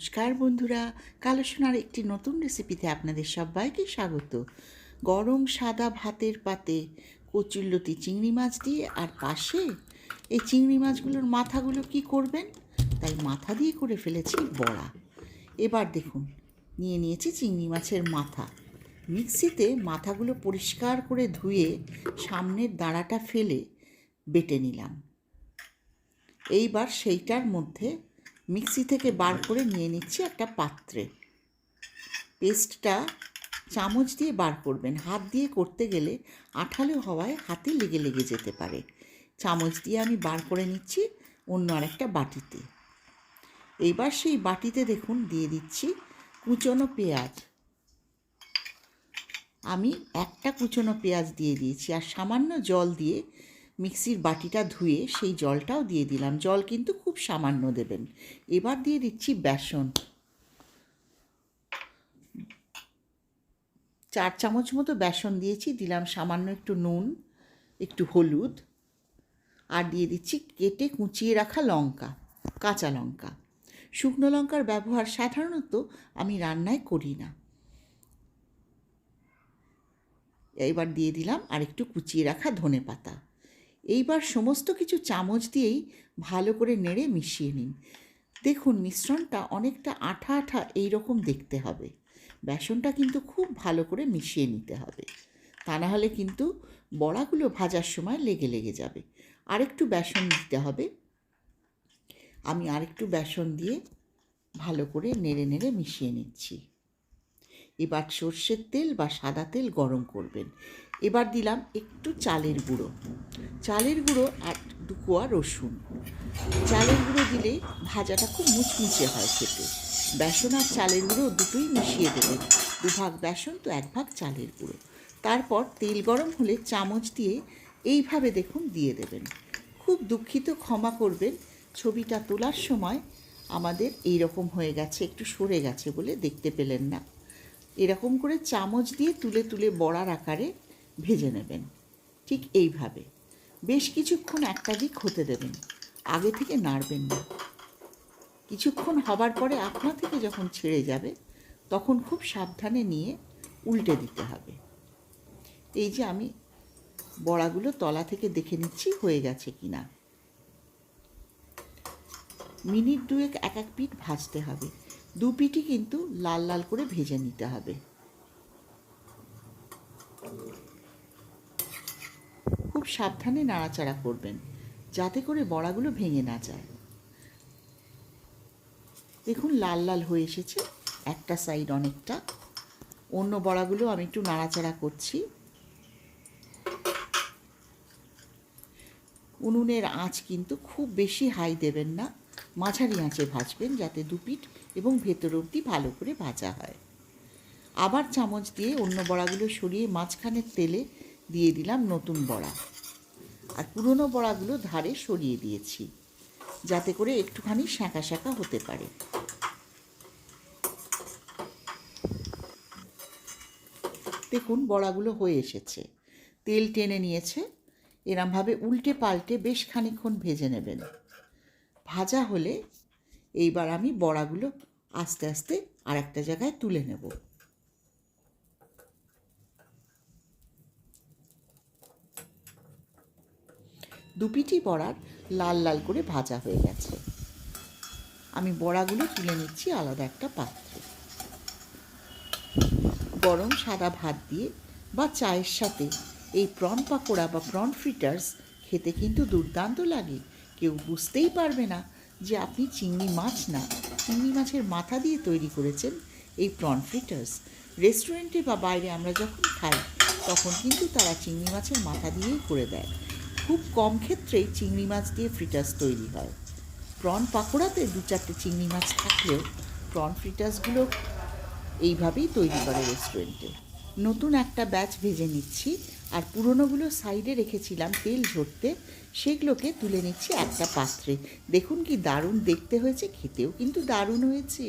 নমস্কার বন্ধুরা, কালো সোনার একটি নতুন রেসিপিতে আপনাদের সবাইকে স্বাগত। গরম সাদা ভাতের পাতে কচুল্লতি চিংড়ি মাছ দিয়ে আর পাশে এই চিংড়ি মাছগুলোর মাথাগুলো কি করবেন? তাই মাথা দিয়ে করে ফেলেছি বড়া। এবার দেখুন, নিয়ে নিয়েছি চিংড়ি মাছের মাথা। মিক্সিতে মাথাগুলো পরিষ্কার করে ধুয়ে সামনের দাঁড়াটা ফেলে বেটে নিলাম। এইবার সেইটার মধ্যে মিক্সি থেকে বার করে নিয়ে নিচ্ছি একটা পাত্রে। পেস্টটা চামচ দিয়ে বার করবেন। হাত দিয়ে করতে গেলে আঠালো হওয়ায় হাতে লেগে লেগে যেতে পারে। চামচ দিয়ে আমি বার করে নিচ্ছি অন্য আরেকটা বাটিতে। এইবার সেই বাটিতে দেখুন দিয়ে দিচ্ছি কুচনো পেঁয়াজ। আমি একটা কুচনো পেঁয়াজ দিয়ে দিয়েছি আর সামান্য জল দিয়ে মিক্সির বাটিটা ধুয়ে সেই জলটাও দিয়ে দিলাম। জল কিন্তু খুব সামান্য দেবেন। এবার দিয়ে দিচ্ছি বেসন। চার চামচ মতো বেসন দিয়েছি, দিলাম সামান্য একটু নুন, একটু হলুদ, আর দিয়ে দিচ্ছি কেটে কুচিয়ে রাখা লঙ্কা, কাঁচা লঙ্কা। শুকনো লঙ্কার ব্যবহার সাধারণত আমি রান্নায় করি না। এইবার দিয়ে দিলাম আর একটু কুচিয়ে রাখা ধনে পাতা এইবার সমস্ত কিছু চামচ দিয়েই ভালো করে নেড়ে মিশিয়ে নিন। দেখুন, মিশ্রণটা অনেকটা আঠা আঠা এই রকম দেখতে হবে। বেসনটা কিন্তু খুব ভালো করে মিশিয়ে নিতে হবে। তা না হলে কিন্তু বড়াগুলো ভাজার সময় লেগে লেগে যাবে। আরেকটু বেসন দিতে হবে। আমি আরেকটু বেসন দিয়ে ভালো করে নেড়ে নেড়ে মিশিয়ে নিচ্ছি। এবার সর্ষের তেল বা সাদা তেল গরম করবেন। এবার দিলাম একটু চালের গুঁড়ো। চালের গুঁড়ো আর দু কোয়া রসুন। চালের গুঁড়ো দিলে ভাজাটা খুব মুচমুচে হয় খেতে। বেসন আর চালের গুঁড়ো দুটোই মিশিয়ে দেবেন দু ভাগ বেসন, তো এক ভাগ চালের গুঁড়ো। তারপর তেল গরম হলে চামচ দিয়ে এইভাবে দেখুন দিয়ে দেবেন। খুব দুঃখিত, ক্ষমা করবেন। ছবিটা তোলার সময় আমাদের এই রকম হয়ে গেছে, একটু সরে গেছে বলে দেখতে পেলেন না। এরকম করে চামচ দিয়ে তুলে তুলে বড়ার আকারে ভেজে নেবেন। ঠিক এইভাবে। বেশ কিছুক্ষণ একটা দিক হতে দেবেন। আগে থেকে নাড়বেন না। কিছুক্ষণ হবার পরে আপনা থেকে যখন ছেড়ে যাবে, তখন খুব সাবধানে নিয়ে উল্টে দিতে হবে। এই যে আমি বড়াগুলো তলা থেকে দেখে নিচ্ছি, হয়ে গেছে কি না। মিনিট দুয়েক এক এক পিঠ ভাজতে হবে। দু পিঠই কিন্তু লাল লাল করে ভেজে নিতে হবে। সাবধানে নাড়াচাড়া করবেন, যাতে করে বড়াগুলো ভেঙে না যায়। দেখুন, লাল লাল হয়ে এসেছে, একটা সাইড অনেকটা। অন্য বড়াগুলো আমি একটু নাড়াচাড়া করছি। উনুনের আঁচ কিন্তু খুব বেশি হাই দেবেন না, মাঝারি আঁচে ভাজবেন যাতে দুপিট এবং ভেতর অবধি ভালো করে ভাজা হয়। আবার চামচ দিয়ে অন্য বড়াগুলো সরিয়ে মাঝখানের তেলে দিয়ে দিলাম নতুন বড়া। আর পুরনো বড়াগুলো ধারে সরিয়ে দিয়েছি, যাতে করে একটুখানি শাঁকা শাঁকা হতে পারে। দেখুন, বড়াগুলো হয়ে এসেছে। তেল টেনে নিয়েছে। এরমভাবে উল্টে পাল্টে বেশ খানিক্ষণ ভেজে নেবেন। ভাজা হলে এইবার আমি বড়াগুলো আস্তে আস্তে আর একটা জায়গায় তুলে নেব। দুপিটি বড়ার লাল লাল করে ভাজা হয়ে গেছে। আমি বড়াগুলো তুলে নিচ্ছি আলাদা একটা পাত্রে। গরম সাদা ভাত দিয়ে বা চায়ের সাথে এই প্রন পাকোড়া বা প্রন ফ্রিটার্স খেতে কিন্তু দুর্দান্ত লাগে। কেউ বুঝতেই পারবে না যে আপনি চিংড়ি মাছ না, চিংড়ি মাছের মাথা দিয়ে তৈরি করেছেন এই প্রন ফ্রিটার্স রেস্টুরেন্টে বা বাইরে আমরা যখন খাই, তখন কিন্তু তারা চিংড়ি মাছের মাথা দিয়েই করে দেয়। খুব কম ক্ষেত্রেই চিংড়ি মাছ দিয়ে ফ্রিটার্স তৈরি হয়। প্রন পাকোড়াতে দু চারটে চিংড়ি মাছ থাকলেও প্রন ফ্রিটার্সগুলো এইভাবেই তৈরি করে রেস্টুরেন্টে নতুন একটা ব্যাচ ভেজে নিচ্ছি আর পুরনোগুলো সাইডে রেখেছিলাম তেল ঝরতে। সেগুলোকে তুলে নিচ্ছি একটা পাত্রে। দেখুন কি দারুণ দেখতে হয়েছে, খেতেও কিন্তু দারুণ হয়েছে।